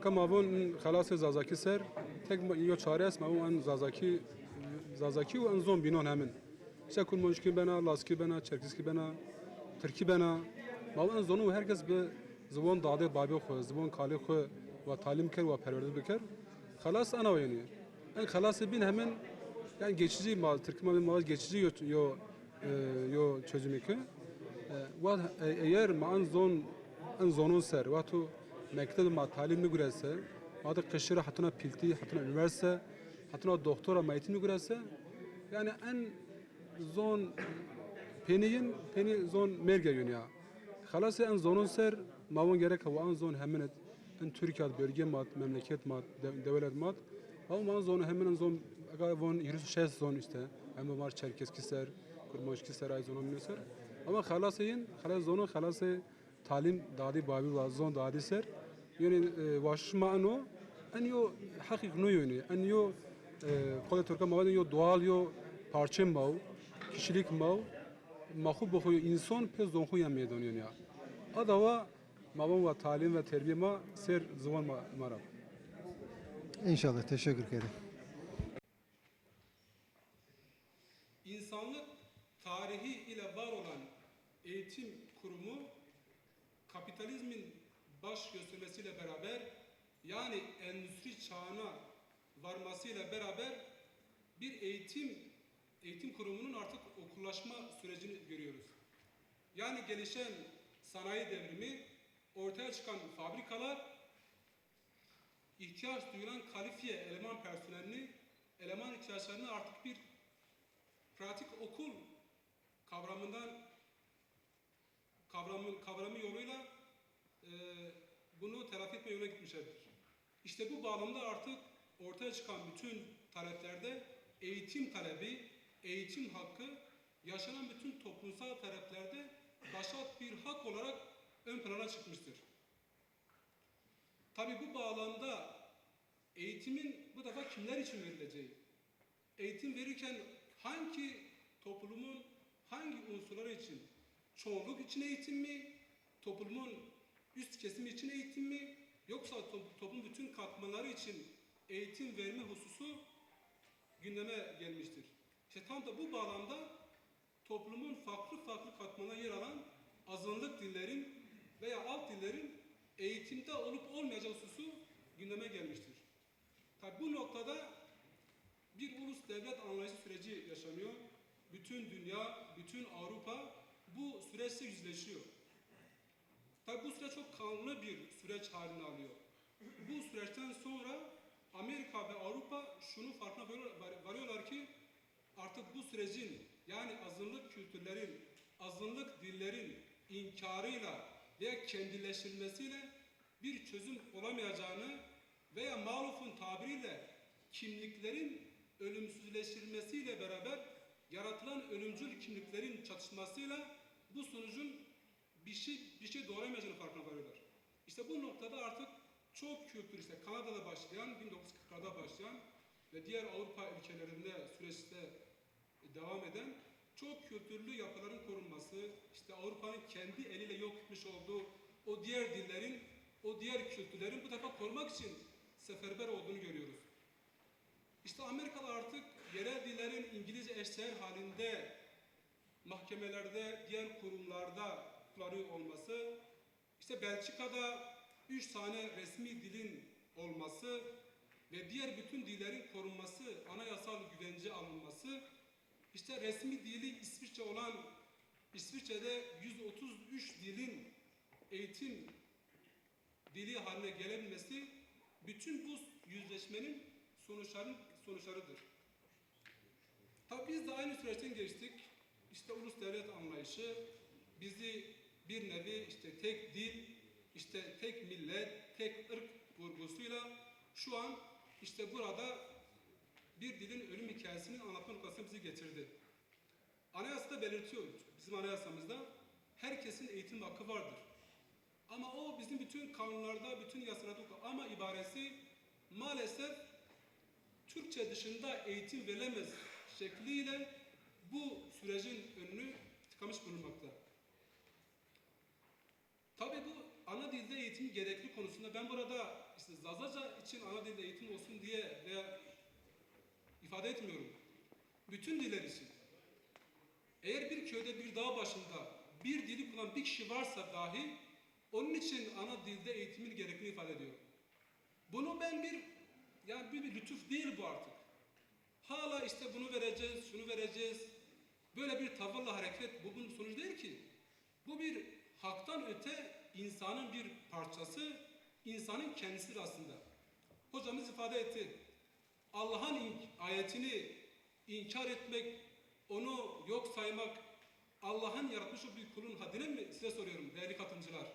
Eka mavon xalas zazaki ser tek yo çare es mavon an zazaki zazaki u an zon binon hemin. İşte kun monşki bena, laski bena, çerkiski bena, Türki bena. Mavon an zonu herkes be zıvon dade babi xo, zıvon kali xo ve talim ker ve perverde biker. Xalas ana oynuyor. En xalas bin hemen yani geçici mal, Türk malı mal geçici yo yo e, yo çözümü ki. Ve eğer ma an zon an zonun ser ve mekteb ma talim nigurese, ma da kışıra hatuna pilti, hatuna üniversite, hatuna doktora maytini nigurese, yani en zon peniyin peni zon merge ya. Halas en zonun ser mavun gerek hava an zon hemen et en Türkiye bölge mat memleket mat de- devlet mat ama man zonu hemen zon aga von yürüs şes zon işte hem var Çerkeski ser kurmaşki ser ay zonu ser ama halasın halas zonu halas talim dadi babi ve zon dadi ser yani ano en yo hakik no yani en yo kod Türkiye mavadı yo doğal yo parça mav kişilik mav mahub bu insan pe zonhu ya meydan ya adava mabam ve talim ve terbiye ma ser zaman ma marab İnşallah teşekkür ederim. İnsanlık tarihi ile var olan eğitim kurumu kapitalizmin baş göstermesiyle beraber yani endüstri çağına varmasıyla beraber bir eğitim eğitim kurumunun artık okullaşma sürecini görüyoruz. Yani gelişen sanayi devrimi, ortaya çıkan fabrikalar ihtiyaç duyulan kalifiye eleman personelini, eleman ihtiyaçlarını artık bir pratik okul kavramından kavramı, kavramı yoluyla e, bunu telafi etme yoluna gitmişlerdir. İşte bu bağlamda artık ortaya çıkan bütün taleplerde eğitim talebi, eğitim hakkı yaşanan bütün toplumsal taleplerde başat bir hak olarak ön plana çıkmıştır. Tabi bu bağlamda eğitimin bu defa kimler için verileceği, eğitim verirken hangi toplumun hangi unsurları için çoğunluk için eğitim mi, toplumun üst kesimi için eğitim mi, yoksa to- toplum bütün katmanları için eğitim verme hususu gündeme gelmiştir. İşte tam da bu bağlamda toplumun farklı farklı katmanına yer alan azınlık dillerin veya alt dillerin eğitimde olup olmayacağı hususu gündeme gelmiştir. Tabi bu noktada bir ulus devlet anlayışı süreci yaşanıyor. Bütün dünya, bütün Avrupa bu süreçle yüzleşiyor. Tabi bu süreç çok kanlı bir süreç halini alıyor. Bu süreçten sonra Amerika ve Avrupa şunu farkına varıyor- varıyorlar ki artık bu sürecin yani azınlık kültürlerin, azınlık dillerin inkarıyla veya kendileştirilmesiyle bir çözüm olamayacağını veya Maluf'un tabiriyle kimliklerin ölümsüzleştirilmesiyle beraber yaratılan ölümcül kimliklerin çatışmasıyla bu sonucun bir şey bir şey doğuramayacağını farkına varıyorlar. İşte bu noktada artık çok kültür işte Kanada'da başlayan 1940'larda başlayan ve diğer Avrupa ülkelerinde süreçte devam eden çok kültürlü yapıların korunması, işte Avrupa'nın kendi eliyle yok etmiş olduğu o diğer dillerin, o diğer kültürlerin bu defa korumak için seferber olduğunu görüyoruz. İşte Amerikalı artık yerel dillerin İngilizce eşdeğer halinde mahkemelerde, diğer kurumlarda kullanıyor olması, işte Belçika'da üç tane resmi dilin olması ve diğer bütün dillerin korunması, anayasal güvence alınması, işte resmi dili İsviçre olan İsviçre'de 133 dilin eğitim dili haline gelebilmesi bütün bu yüzleşmenin sonuçların sonuçlarıdır. Tabi biz de aynı süreçten geçtik. İşte ulus devlet anlayışı bizi bir nevi işte tek dil, işte tek millet, tek ırk vurgusuyla şu an işte burada bir dilin ölüm hikayesinin anlatma noktasına bizi getirdi. Anayasada belirtiyor, bizim anayasamızda herkesin eğitim hakkı vardır. Ama o bizim bütün kanunlarda, bütün yasalarda. Ama ibaresi maalesef Türkçe dışında eğitim verilemez şekliyle bu sürecin önünü tıkamış bulunmakta. Tabii bu ana dilde eğitim gerekli konusunda ben burada işte Zazaca için ana dilde eğitim olsun diye veya ifade etmiyorum. Bütün diller için. Eğer bir köyde bir dağ başında bir dili kullanan bir kişi varsa dahi onun için ana dilde eğitimin gerekli ifade ediyor. Bunu ben bir yani bir, bir lütuf değil bu artık. Hala işte bunu vereceğiz, şunu vereceğiz. Böyle bir tavırla hareket bu bunun sonucu değil ki. Bu bir haktan öte insanın bir parçası, insanın kendisidir aslında. Hocamız ifade etti. Allah'ın in- ayetini inkar etmek, onu yok saymak, Allah'ın yaratmış o bir kulun haddine mi size soruyorum değerli katılımcılar.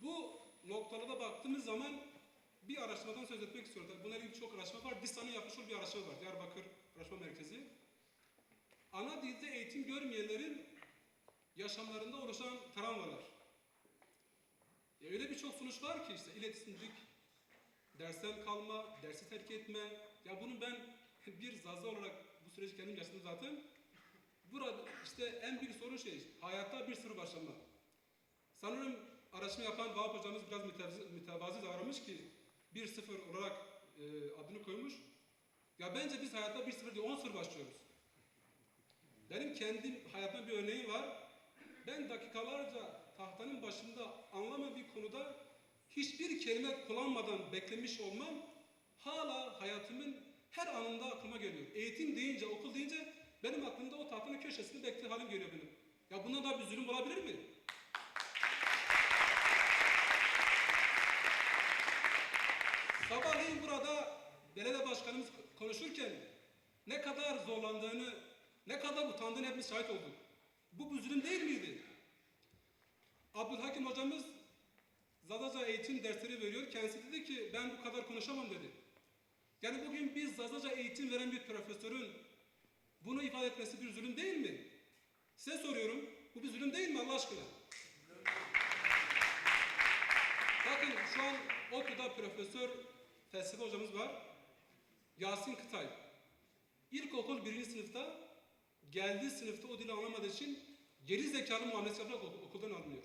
Bu noktalarda baktığımız zaman bir araştırmadan söz etmek istiyorum. Tabii bununla ilgili çok araştırma var. DİSA'nın yapmış bir araştırma var. Diyarbakır Araştırma Merkezi. Ana dilde eğitim görmeyenlerin yaşamlarında oluşan travmalar. Ya öyle birçok sonuç var ki işte iletişimcilik, dersten kalma, dersi terk etme. Ya bunu ben bir zaza olarak bu süreci kendim yaşadım zaten. Burada işte en büyük sorun şey, hayatta bir sürü başlama. Sanırım araştırma yapan Vahap hocamız biraz mütevazi davranmış ki 1-0 olarak e, adını koymuş. Ya bence biz hayatta 1-0 değil 10-0 başlıyoruz. Benim kendim hayatımda bir örneğim var. Ben dakikalarca tahtanın başında anlamayan bir konuda hiçbir kelime kullanmadan beklemiş olmam hala hayatımın her anında aklıma geliyor. Eğitim deyince, okul deyince benim aklımda o tahtanın köşesinde bekle halim geliyor benim. Ya bundan daha bir zulüm olabilir mi? Sabahleyin burada belediye başkanımız konuşurken ne kadar zorlandığını, ne kadar utandığını hepimiz şahit olduk. Bu bir değil miydi? Abdülhakim hocamız Zazaca eğitim dersleri veriyor. Kendisi dedi ki ben bu kadar konuşamam dedi. Yani bugün biz Zazaca eğitim veren bir profesörün bunu ifade etmesi bir zulüm değil mi? Size soruyorum. Bu bir zulüm değil mi Allah aşkına? Bakın şu an ODTÜ'da profesör felsefe hocamız var. Yasin Kıtay. İlkokul birinci sınıfta geldiği sınıfta o dili anlamadığı için geri zekalı muamelesi yaparak ok- okuldan alınıyor.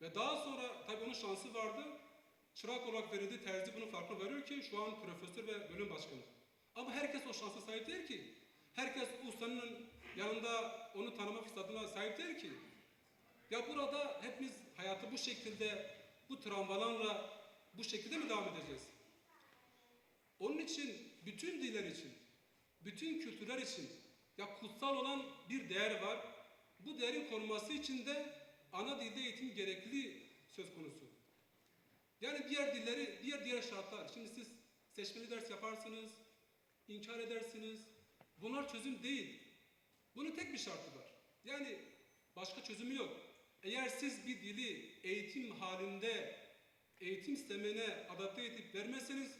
Ve daha sonra tabii onun şansı vardı. Çırak olarak verildiği tercih bunun farkına varıyor ki şu an profesör ve bölüm başkanı. Ama herkes o şansa sahip değil ki. Herkes ustanın yanında onu tanıma fırsatına sahip değil ki. Ya burada hepimiz hayatı bu şekilde, bu travmalarla bu şekilde mi devam edeceğiz? Onun için bütün diller için, bütün kültürler için ya kutsal olan bir değer var. Bu değerin korunması için de ana dilde eğitim gerekli söz konusu. Yani diğer dilleri, diğer diğer şartlar. Şimdi siz seçmeli ders yaparsınız, inkar edersiniz. Bunlar çözüm değil. Bunun tek bir şartı var. Yani başka çözümü yok. Eğer siz bir dili eğitim halinde eğitim sistemine adapte edip vermezseniz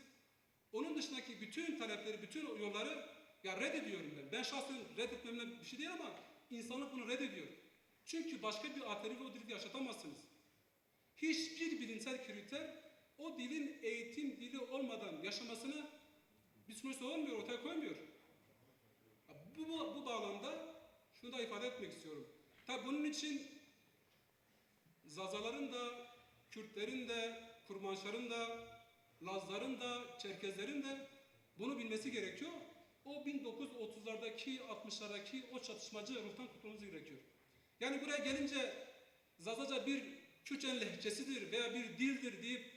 onun dışındaki bütün talepleri, bütün yolları ya reddediyorum ben. Ben şahsen reddetmemle bir şey değil ama insanlık bunu reddediyor. Çünkü başka bir alternatifi o dili yaşatamazsınız. Hiçbir bilimsel kriter o dilin eğitim dili olmadan yaşamasını bir sonuçta olmuyor, ortaya koymuyor. Bu, bu, bu bağlamda şunu da ifade etmek istiyorum. Tabi bunun için Zazaların da, Kürtlerin de, Kurmanşların da, Lazların da, Çerkezlerin de bunu bilmesi gerekiyor. O 1930'lardaki, 60'lardaki o çatışmacı ruhtan kurtulmamız gerekiyor. Yani buraya gelince Zazaca bir Kürtçenin lehçesidir veya bir dildir deyip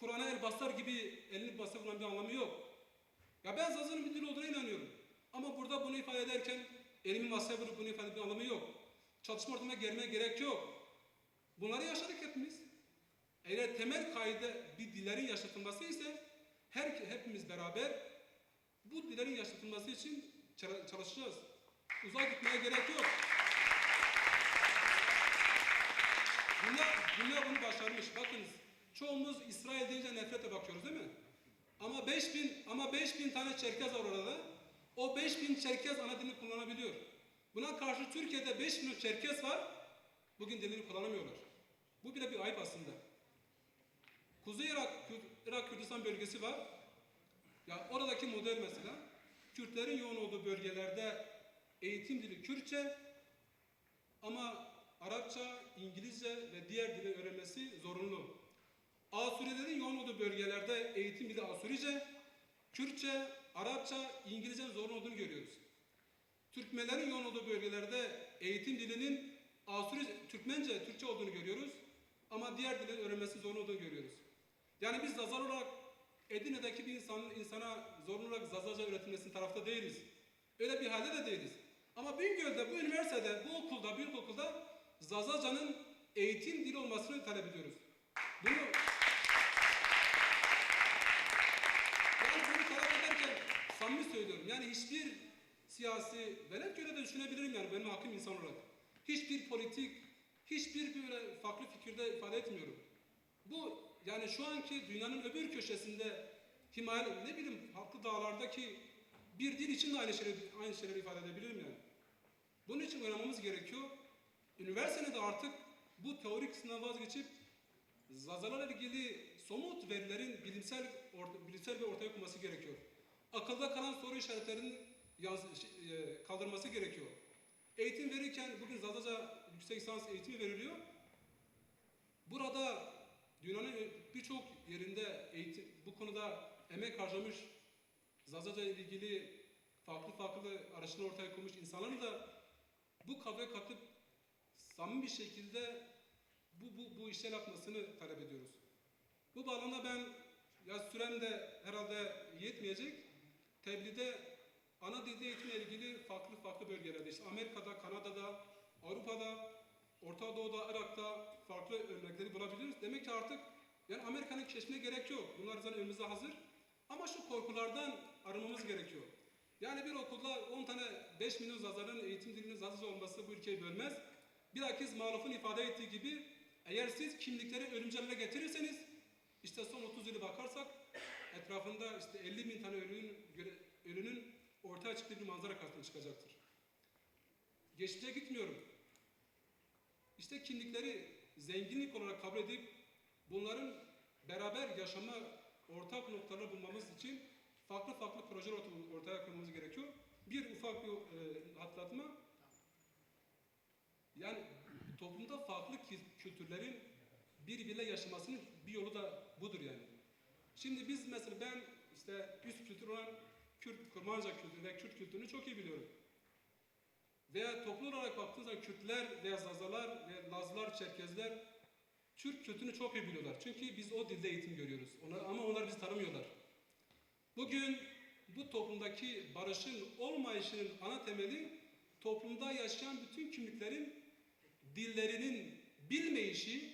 Kur'an'a el basar gibi elini basar bir anlamı yok. Ya ben Zaza'nın bir dil olduğuna inanıyorum. Ama burada bunu ifade ederken elimi masaya vurup bunu ifade bir anlamı yok. Çatışma ortamına gelmeye gerek yok. Bunları yaşadık hepimiz. Eğer temel kaide bir dillerin yaşatılması ise her hepimiz beraber bu dillerin yaşatılması için çalışacağız. Uzak gitmeye gerek yok. Dünya, dünya bunu başarmış. Bakınız çoğumuz İsrail deyince nefretle bakıyoruz değil mi? Ama 5000 ama 5000 tane Çerkez var orada. O 5000 Çerkez ana dilini kullanabiliyor. Buna karşı Türkiye'de 5 milyon Çerkez var. Bugün dilini kullanamıyorlar. Bu bile bir ayıp aslında. Kuzey Irak, Irak Kürdistan bölgesi var. Ya oradaki model mesela Kürtlerin yoğun olduğu bölgelerde eğitim dili Kürtçe ama Arapça, İngilizce ve diğer dili öğrenmesi zorunlu. Asurilerin yoğun olduğu bölgelerde eğitim dili Asurice, Kürtçe, Arapça, İngilizce zorunlu olduğunu görüyoruz. Türkmenlerin yoğun olduğu bölgelerde eğitim dilinin Asuri, Türkmence, Türkçe olduğunu görüyoruz. Ama diğer dillerin öğrenmesi zorunlu olduğunu. Yani biz Zazal olarak Edirne'deki bir insanın insana zorunlu olarak Zazaca öğretilmesinin tarafta değiliz. Öyle bir halde de değiliz. Ama Bingöl'de, bu üniversitede, bu okulda, büyük okulda Zazaca'nın eğitim dili olmasını talep ediyoruz. Bunu yani bunu talep ederken samimi söylüyorum. Yani hiçbir siyasi, velev ki öyle de düşünebilirim yani benim hakkım insan olarak. Hiçbir politik, hiçbir böyle farklı fikirde ifade etmiyorum. Bu yani şu anki dünyanın öbür köşesinde himaye, ne bileyim farklı dağlardaki bir dil için de aynı şeyleri, aynı şeyleri ifade edebilirim yani. Bunun için oynamamız gerekiyor. Üniversitede de artık bu teorik kısmından vazgeçip Zazalarla ilgili somut verilerin bilimsel orta, bilimsel ve ortaya konması gerekiyor. Akılda kalan soru işaretlerinin yaz, şey, e, kaldırması gerekiyor. Eğitim verirken bugün Zazaca yüksek lisans eğitimi veriliyor. Burada dünyanın birçok yerinde eğitim, bu konuda emek harcamış, Zazaca ile ilgili farklı farklı araştırma ortaya koymuş insanların da bu kafaya katıp samimi bir şekilde bu, bu, bu işler yapmasını talep ediyoruz. Bu bağlamda ben ya sürem de herhalde yetmeyecek. Tebliğde ana dilde eğitimle ilgili farklı farklı bölgelerde işte Amerika'da, Kanada'da, Avrupa'da, Orta Doğu'da, Irak'ta farklı örnekleri bulabiliriz. Demek ki artık yani Amerika'nın keşfine gerek yok. Bunlar zaten önümüzde hazır. Ama şu korkulardan arınmamız gerekiyor. Yani bir okulda 10 tane 5 milyon Zazar'ın eğitim dilinin Zazaca olması bu ülkeyi bölmez. Bilakis Maluf'un ifade ettiği gibi eğer siz kimlikleri ölümcelle getirirseniz işte son 30 yılı bakarsak etrafında işte 50 bin tane ölünün, ölünün ortaya çıktığı bir manzara karşısına çıkacaktır. Geçmişe gitmiyorum. İşte kimlikleri zenginlik olarak kabul edip bunların beraber yaşama ortak noktalar bulmamız için farklı farklı projeler orta- ortaya koymamız gerekiyor. Bir ufak bir e, hatırlatma. Yani toplumda farklı kültürlerin birbiriyle yaşamasının bir yolu da budur yani. Şimdi biz mesela ben işte üst kültür olan Kürt, Kurmanca kültürü ve Kürt kültürünü çok iyi biliyorum. Veya toplum olarak baktığınız zaman Kürtler veya Zazalar ve Lazlar, Çerkezler Türk kültürünü çok iyi biliyorlar. Çünkü biz o dilde eğitim görüyoruz. Onlar, ama onlar bizi tanımıyorlar. Bugün bu toplumdaki barışın olmayışının ana temeli toplumda yaşayan bütün kimliklerin dillerinin bilmeyişi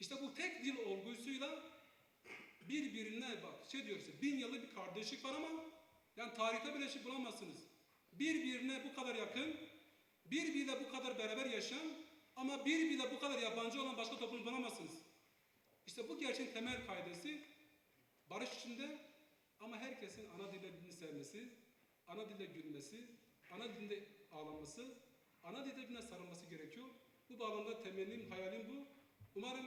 işte bu tek dil olgusuyla birbirine bak şey diyor işte bin yıllık bir kardeşlik var ama yani tarihte bile şey bulamazsınız. Birbirine bu kadar yakın, birbiriyle bu kadar beraber yaşayan ama birbiriyle bu kadar yabancı olan başka toplum bulamazsınız. İşte bu gerçeğin temel kaidesi barış içinde ama herkesin ana birbirini sevmesi, ana dille gülmesi, ana dilde ağlaması, ana dilde birbirine sarılması gerekiyor. Bu bağlamda temennim, hayalim bu. Umarım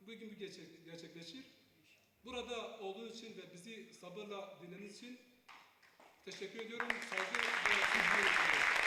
bugün bu gerçek, gerçekleşir. Burada olduğunuz için ve bizi sabırla dinlediğiniz için teşekkür ediyorum. Saygı ve.